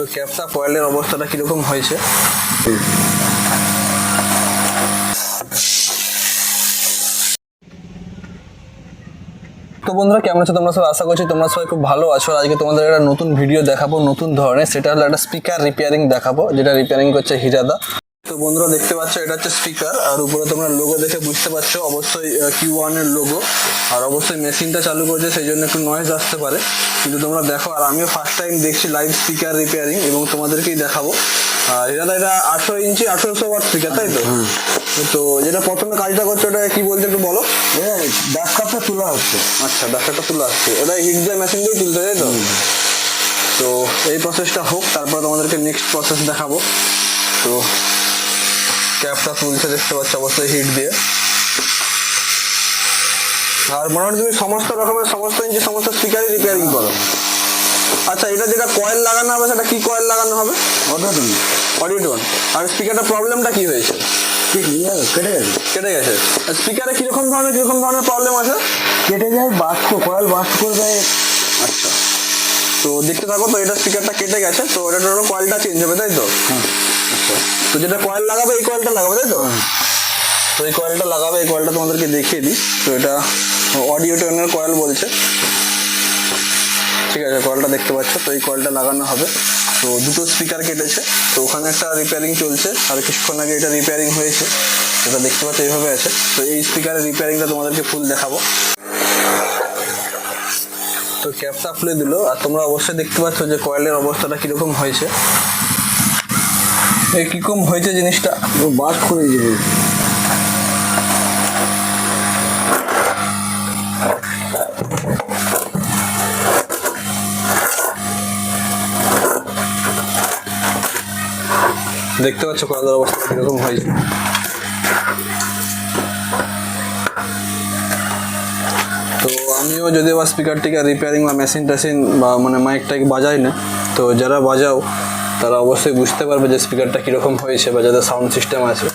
তো ক্যাপসা কয়েলের অবস্থাটা কীরকম হয়েছে? তো বন্ধুরা, কেমন আছো তোমরা সব? আশা করছি তোমরা সবাই খুব ভালো আছো। আজকে তোমাদের একটা নতুন ভিডিও দেখাবো, নতুন ধরনের। সেটা হলো একটা স্পিকার রিপেয়ারিং দেখাবো, যেটা রিপেয়ারিং করছে হিরাদা। তো বন্ধুরা দেখতে পাচ্ছ এটা হচ্ছে স্পিকার আর উপরে তোমরা লোগো দেখে বুঝতে পারছ অবশ্যই কিউ ওয়ানের লোগো আর অবশ্যই মেশিনটা চালু করেছে সেই জন্য একটু নয়েজ আসতে পারে। কিন্তু তোমরা দেখো আর আমিও ফার্স্ট টাইম দেখছি লাইভ স্পিকার রিপেয়ারিং এবং তোমাদেরকেই দেখাবো। আর হিরাদা এটা আঠারো ইঞ্চি আঠারোশো ওয়াট স্পিকার তাই তো? তো যেটা প্রথমে কাজটা করছ ওটা কি বলছো একটু বলো? ডাক কাপটা তোলা হচ্ছে। আচ্ছা ডাক্তারটা তুলে আসছে ওটা হিট মেশিন দিয়ে তুলতে তাই তো? তো এই প্রসেসটা হোক তারপর তোমাদেরকে নেক্সট প্রসেস দেখাবো। তো ক্যাপটা তুলছে দেখতে পাচ্ছ অবশ্যই হিট দিয়ে। আর মোটামুটি তুমি সমস্ত রকমের সমস্ত ইঞ্চি সমস্ত স্পিকারই রিপেয়ারিং করো। আচ্ছা এটা যেটা কয়েল লাগানো হবে সেটা কি কয়েল লাগানো হবে? ওটা তুমি অডিটোন আর স্পিকারটা প্রবলেমটা কি হয়েছে? কেটে গেছে। কেটে গেছে। স্পিকারে কীরকম ধরনের কীরকম ধরনের প্রবলেম আছে? কেটে যায় বাস্ট কয়েল বাস্ট করে দেয়। আচ্ছা। তো দেখতে থাকো তো এটা স্পিকারটা কেটে গেছে তো এটা কয়েলটা চেঞ্জ হবে তাই তো? হ্যাঁ। আচ্ছা তো যেটা কয়েল লাগাবে এই কয়েলটা লাগাবে তাই তো? তো এই কয়েলটা লাগাবে এই কয়েলটা তোমাদেরকে দেখিয়ে দিই। তো এটা অডিও টোনের কয়েল বলছে। ঠিক আছে কয়েলটা দেখতে পাচ্ছ। তো এই কয়েলটা লাগানো হবে। তো দুটো স্পিকার কেটেছে। তো ওখানে একটা রিপেয়ারিং চলছে। আর কিছুক্ষণ আগে এটা রিপেয়ারিং হয়েছে। এটা দেখতে পাচ্ছ এইভাবে আছে। তো এই স্পিকারের রিপেয়ারিংটা তোমাদেরকে ফুল দেখাবো। তো ক্যাপটা খুলে দিল। আর তোমরা অবশ্যই দেখতে পাচ্ছ যে কয়েলের অবস্থাটা কীরকম হয়েছে। কীরকম হয়েছে জিনিসটা? বাস্ট করে দিয়েছে দেখতে পাচ্ছ কয়েলের অবস্থা কীরকম হয়েছে। তো আমিও যদি বা স্পিকারটিকে রিপেয়ারিং বা মেশিন টেশিন বা মানে মাইকটাকে বাজাই না তো যারা বাজাও তারা অবশ্যই বুঝতে পারবে যে স্পিকারটা কীরকম হয়েছে বা যাদের সাউন্ড সিস্টেম আছে।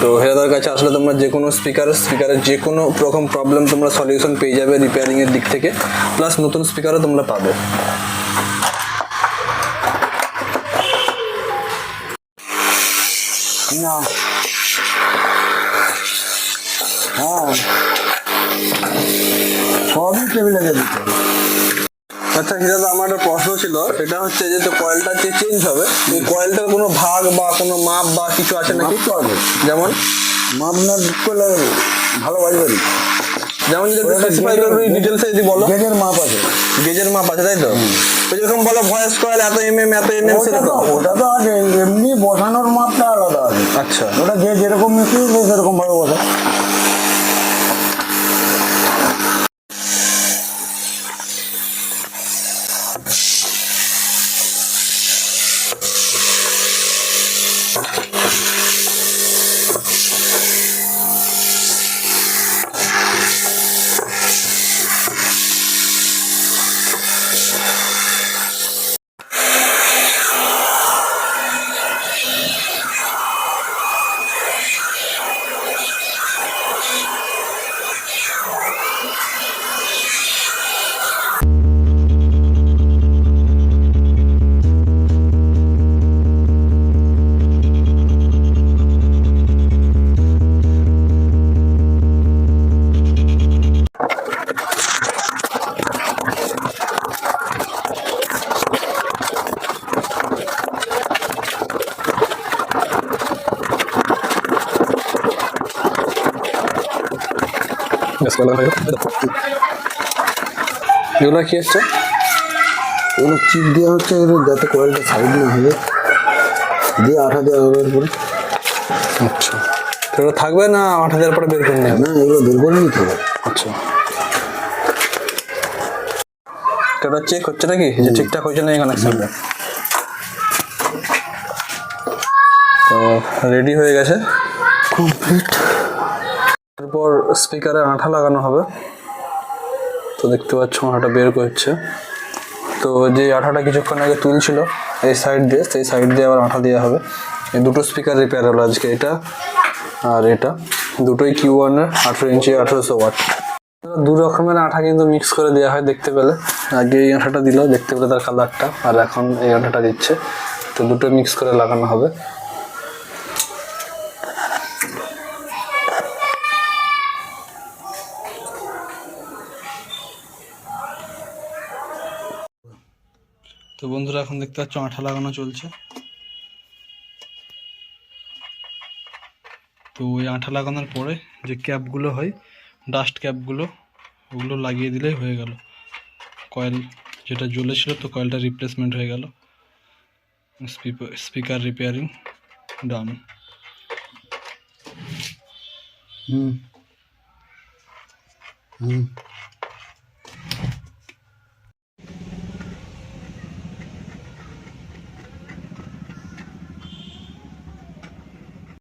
তো হেরাদার কাছে আসলে তোমরা যে কোনো স্পিকার স্পিকারের যে কোনো রকম প্রবলেম তোমরা সলিউশন পেয়ে যাবে রিপেয়ারিংয়ের দিক থেকে। প্লাস নতুন স্পিকারও তোমরা পাবে। না। হ্যাঁ। সবই টেবিলে দিতে আচ্ছা হিরাদা আমার একটা প্রশ্ন ছিল। সেটা হচ্ছে যে তো কয়েলটা যে চেঞ্জ হবে এই কয়েলটার কোনো ভাগ বা কোনো মাপ বা কিছু আছে না কিছু হবে যেমন? মাপ না করলে ভালো বাজবে না। যেমন যদি স্পেসিফাই করবে ডিটেলসে যদি বলো। গেজের মাপ আছে। গেজের মাপ আছে তাই তো? তো যেরকম বলো ভয়েস কয়েল এত এম এম এত এন এম ওটা তো ওটা তো আছে এমনি বসানোর মাপটা আলাদা আছে। আচ্ছা। ওটা যে যেরকম মিশিয়ে সেরকম ভাবে বসে এগুলো কি হচ্ছে? এগুলো চিপ দেওয়া হচ্ছে এগুলো যাতে কয়েলটা সাইড না হবে দিয়ে আঠা দেওয়া হবে এরপরে আচ্ছা। ওটা থাকবে না আট হাজার পরে বের করে নেবে না এগুলো বের করে নিতে হবে। আচ্ছা। ওটা চেক হচ্ছে নাকি? যে ঠিকঠাক হয়েছে না কানেকশনটা তো রেডি হয়ে গেছে? কমপ্লিট এরপর স্পিকারে আঠা লাগানো হবে। তো দেখতে পাচ্ছ আঠাটা বের করছে। তো যে আঠাটা কিছুক্ষণ আগে তুলছিল, এই সাইড দিয়ে, সেই সাইড দিয়ে আবার আঠা দেওয়া হবে। এই দুটো স্পিকার রিপেয়ার হলো আজকে এটা আর এটা। দুটোই কিউ ওয়ানের আঠেরো ইঞ্চি আঠেরোশো ওয়াট দু রকমের আঠা কিন্তু মিক্স করে দেওয়া হয় দেখতে পেলে। আগে এই আঠাটা দিল, দেখতে পেলে তার কালারটা আর এখন এই আঠাটা দিচ্ছে। তো দুটো মিক্স করে লাগানো হবে। তো বন্ধুরা, এখন দেখতে পাচ্ছ আঠা লাগানো চলছে। তো ওই আঠা লাগানোর পরে যে ক্যাপগুলো হয়, ডাস্ট ক্যাপগুলো, ওগুলো লাগিয়ে দিলেই হয়ে গেল। কয়েল যেটা জ্বলেছিল তো কয়েলটা রিপ্লেসমেন্ট হয়ে গেল। Speaker repairing done hmm. হুম।